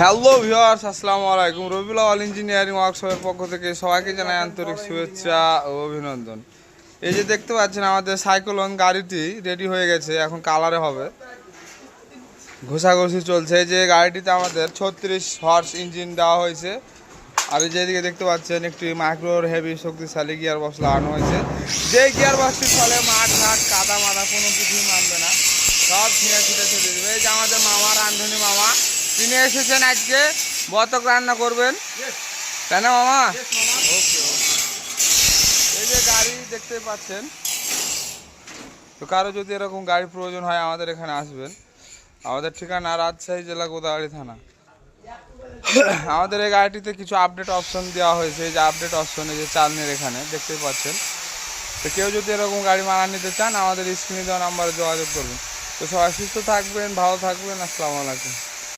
Hello viewers আসসালামু আলাইকুম। Rabiul all engineering ওয়ার্কশপের পক্ষ থেকে সবাইকে জানাই আন্তরিক শুভেচ্ছা ও অভিনন্দন। এই যে দেখতে পাচ্ছেন, আমাদের সাইক্লোন গাড়িটি রেডি হয়ে গেছে, এখন কালারে হবে। ঘষাঘষি চলছে। এই যে গাড়িটিতে আমাদের ছত্রিশ হর্স ইঞ্জিন দেওয়া হয়েছে। আর যেদিকে দেখতে পাচ্ছেন, একটি মাইক্রোর হেভি শক্তিশালী গিয়ার বক্স লাগানো হয়েছে। যে গিয়ার বক্সটির ফলে মাঠ, ঘাট কাদা মাদা কোনো কিছুই মানবে না। সব ছিঁড়ে ছিঁড়ে চলে যাবে। এই যে আমাদের মামা, রান্ধনী মামা তিনি এসেছেন আজকে। বতক রান্না করবেন। তাই না মামা? এই যে গাড়ি দেখতে পাচ্ছেন তো কারও যদি এরকম গাড়ির প্রয়োজন হয় আমাদের এখানে আসবেন। আমাদের ঠিকানা রাজশাহী জেলা গোদাগাড়ি থানা। আমাদের এই গাড়িটিতে কিছু আপডেট অপশন দেওয়া হয়েছে। এই যে আপডেট অপশন এই যে চালনের এখানে দেখতেই পাচ্ছেন। তো কেউ যদি এরকম গাড়ি মানা নিতে চান আমাদের স্ক্রিনে দেওয়া নাম্বারে যোগাযোগ করবেন তো সবাই সুস্থ থাকবেন ভালো থাকবেন। আসসালামু আলাইকুম।